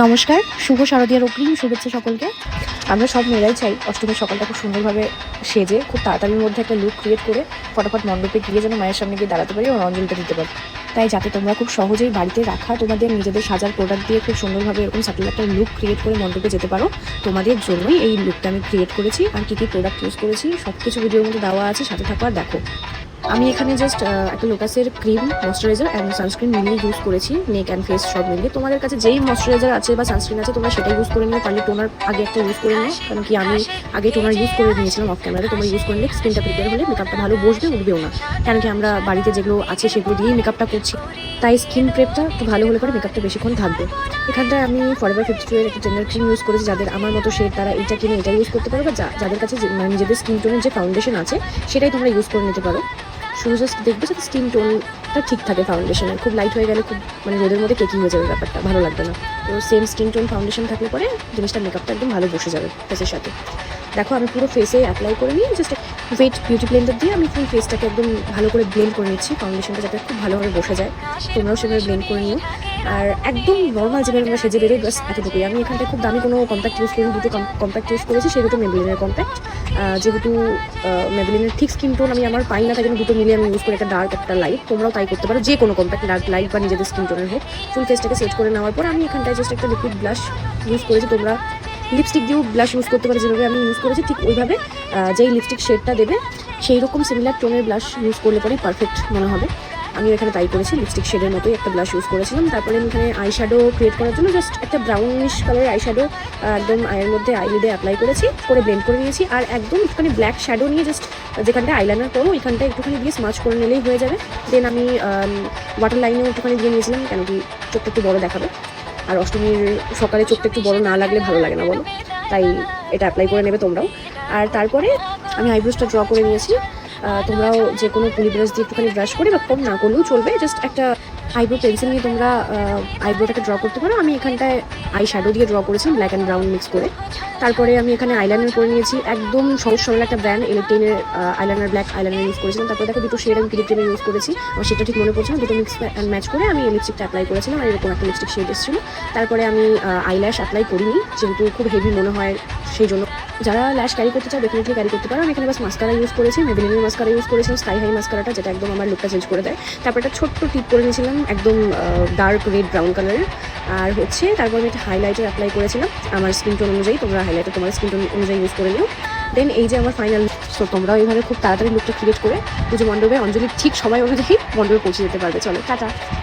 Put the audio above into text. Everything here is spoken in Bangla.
নমস্কার, শুভ শারদীয়ার অগ্রিম শুভেচ্ছা সকলকে। আমরা সব মেয়েরাই চাই অষ্টমীর সকালটা খুব সুন্দরভাবে সেজে, খুব তাড়াতাড়ির মধ্যে একটা লুক ক্রিয়েট করে ফটাফট মণ্ডপে গিয়ে যেন মায়ের সামনে গিয়ে দাঁড়াতে পারি ও অঞ্জলিটা দিতে পারি। তাই যাতে তোমরা খুব সহজেই বাড়িতে রাখা, তোমাদের নিজেদের সাজার প্রোডাক্ট দিয়ে খুব সুন্দরভাবে এরকম সাটেল একটা লুক ক্রিয়েট করে মণ্ডপে যেতে পারো, তোমাদের জন্যই এই লুকটা আমি ক্রিয়েট করেছি। আর কী কী প্রোডাক্ট ইউজ করেছি সব কিছু ভিডিওর মধ্যে দেওয়া আছে, সাথে থাকো আর দেখো। আমি এখানে জাস্ট একটা লোটাসের ক্রিম ময়শ্চারাইজার অ্যান্ড সানস্ক্রিন মিলিয়ে ইউজ করেছি নেক অ্যান্ড ফেস সব মিলিয়ে। তোমাদের কাছে যেই ময়শ্চারাইজার আছে বা সানস্ক্রিন আছে, তোমরা সেটা ইউজ করে নিও পারলে টোনার আগে একটা ইউজ করে নিও। কারণ কি আমি আগে টোনার ইউজ করে নিয়েছিলাম অফ ক্যামেরাতে তোমরা ইউজ করলে স্কিনটা প্রিপেয়ার হলে মেকআপটা ভালো বসবে, উঠবেও না। কারণ কি আমরা বাড়িতে যেগুলো আছে সেগুলো দিয়েই মেকআপটা করছি। তাই স্কিন প্রেপটা একটু ভালো হলে পরে মেকআপটা বেশিক্ষণ থাকবে। এখানটায় আমি ফরএভার ফিফটি টু এর একটা জেনারেল ক্রিম ইউজ করেছি, যাদের আমার মতো শেড তারা এটা কিনে এটা ইউজ করতে পারো বা যাদের কাছে মানে নিজেদের স্কিন টোনের যে ফাউন্ডেশন আছে, সেটাই তোমরা ইউজ করে নিতে পারো। শুধু জাস্ট দেখবে যাতে স্কিন টোনটা ঠিক থাকে ফাউন্ডেশনের খুব লাইট হয়ে গেলে খুব মানে রোদের মধ্যে কেকি হয়ে যাবে ব্যাপারটা, ভালো লাগবে না। তো সেম স্কিন টোন ফাউন্ডেশন থাকলে পরে জিনিসটা মেকআপটা একদম ভালো বসে যাবে ফেসের সাথে। দেখো, আমি পুরো ফেসে অ্যাপ্লাই করে নিই জাস্ট ওয়েট বিউটি ব্লেন্ডার দিয়ে আমি ফুল ফেসটাকে একদম ভালো করে ব্লেন্ড করে নিচ্ছি ফাউন্ডেশনটা যাতে খুব ভালোভাবে বসে যায়। তোমরাও সেভাবে ব্লেন্ড করে নিও। আর একদম নর্মাল যেভাবে আমরা সেজে বেরোই বাস এতটুকুই। আমি এখানটায় খুব দামি কোনো কম্প্যাক্ট ইউজ করিনি, দুটো কম্প্যাক্ট ইউজ করেছি দুটো মেবলিনের কম্প্যাক্ট যেহেতু মেবলিনের ঠিক স্কিন টোন আমি আমার পাই না, তাই জন্য দুটো মিলিয়ে আমি ইউজ করি, একটা ডার্ক একটা লাইট তোমরাও তাই করতে পারো, যে কোনো কম্প্যাক্ট ডার্ক লাইট বা নিজেদের স্কিন টোনের হোক। ফুল ফেসটাকে সেট করে নেওয়ার পর আমি এখানটায় জাস্ট একটা লিকুইড ব্লাশ ইউজ করেছি, তোমরা লিপস্টিক দিয়েও ব্লাশ ইউজ করতে পারো, যেভাবে আমি ইউজ করেছি, ঠিক ওইভাবে যেই লিপস্টিক শেডটা দেবে সেই রকম সিমিলার টোনের ব্লাশ ইউজ করলে পরেই পারফেক্ট মনে হবে। আমি এখানে তাই করেছি লিপস্টিক শেডের মতোই একটা ব্লাশ ইউজ করেছিলাম। তারপরে আমি এখানে আই শ্যাডো ক্রিয়েট করার জন্য জাস্ট একটা ব্রাউনিশ কালারের আই শ্যাডো একদম আয়ের মধ্যে আই আইলিডে অ্যাপ্লাই করেছি, করে ব্লেন্ড করে নিয়েছি। আর একদম একটুখানি ব্ল্যাক শ্যাডো নিয়ে জাস্ট যেখানটা আইলাইনার করো ওইখানটা একটুখানি দিয়ে স্মাচ করে নিলেই হয়ে যাবে। দেন আমি ওয়াটার লাইনেও একটুখানি দিয়ে নিয়েছিলাম, কেন কি চোখটা একটু বড় দেখাবে। আর অষ্টমীর সকালে চোখটা একটু বড় না লাগলে ভালো লাগে না বলো। তাই এটা অ্যাপ্লাই করে নেবে তোমরাও। আর তারপরে আমি আইব্রোসটা ড্র করে নিয়েছি। তোমরাও যে কোনো পুলি ব্রাশ দিয়ে একটুখানি ব্রাশ করে বা কম না করলেও চলবে। জাস্ট একটা আইব্রো পেন্সিল নিয়ে তোমরা আইব্রোটাকে ড্র করতে পারো। আমি এখানটায় আই শ্যাডো দিয়ে ড্র করেছিলাম ব্ল্যাক অ্যান্ড ব্রাউন মিক্স করে। তারপরে আমি এখানে আইলাইনার করে নিয়েছি। একদম সহজ সরল একটা ব্র্যান্ড ইলেকট্রিনের আইলাইনার ব্ল্যাক আইলাইনার ইউজ করেছিলাম। তারপরে দেখো দুটো শেড আমি ক্রিপ্টেনে ইউজ করেছি। আমার সেটা ঠিক মনে পড়ছে না, দুটো মিক্স অ্যান্ড ম্যাচ করে আমি লিপস্টিকটা অ্যাপ্লাই করেছিলাম আর এরকম একটা লিপস্টিক শেড এসেছিল। তারপরে আমি আইল্যাশ অ্যাপ্লাই করিনি, যেহেতু খুব হেভি মনে হয়, সেই জন্য যারা ল্যাশ ক্যারি করতে চাও ডেফিনেটলি ক্যারি করতে পারো। আমি এখানে বাস মাস্কারা ইউজ করেছি মেবিলিনের মাস্কারা ইউজ করেছিলাম স্কাই হাই মাস্কারাটা যেটা একদম আমার লুকটা চেঞ্জ করে দেয়। তারপর একটা ছোট্ট টিপ করে নিয়েছিলাম, একদম ডার্ক রেড ব্রাউন কালারের আর হচ্ছে, তারপর আমি একটা হাইলাইটার অ্যাপ্লাই করেছিলাম, আমার স্কিন টোন অনুযায়ী। তোমরা হাইলাইটার তোমার স্কিন টোন অনুযায়ী ইউজ করে নিও। দেন এই যে আমার ফাইনাল সো তোমরাও এইভাবে খুব তাড়াতাড়ি লুকটা ক্রিয়েট করে পুজো মণ্ডপে অঞ্জলি ঠিক সময় অনুযায়ী মণ্ডপে পৌঁছে যেতে পারবে। চলো, টাটা।